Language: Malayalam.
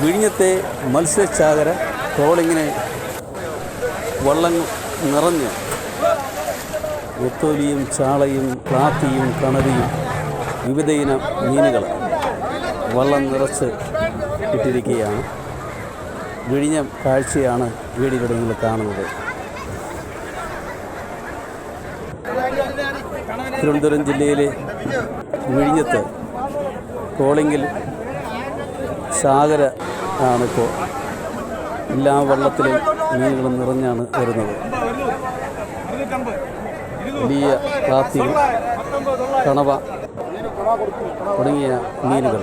വിഴിഞ്ഞത്തെ മത്സ്യചാകര ട്രോളിങ്ങിനെ വള്ളം നിറഞ്ഞ് നെത്തോലിയും ചാളയും പ്ലാത്തിയും കണതിയും വിവിധയിനം മീനുകൾ വള്ളം നിറച്ച് ഇട്ടിരിക്കുകയാണ്. വിഴിഞ്ഞ കാഴ്ചയാണ് വീടുകളിൽ കാണുന്നത്. തിരുവനന്തപുരം ജില്ലയിലെ വിഴിഞ്ഞത്ത് കോളിങ്ങിൽ സാഗര ആണിപ്പോൾ എല്ലാ വള്ളത്തിലും മീനുകളും നിറഞ്ഞാണ് വരുന്നത്. വലിയ കാത്തി കണവ തുടങ്ങിയ മീനുകൾ.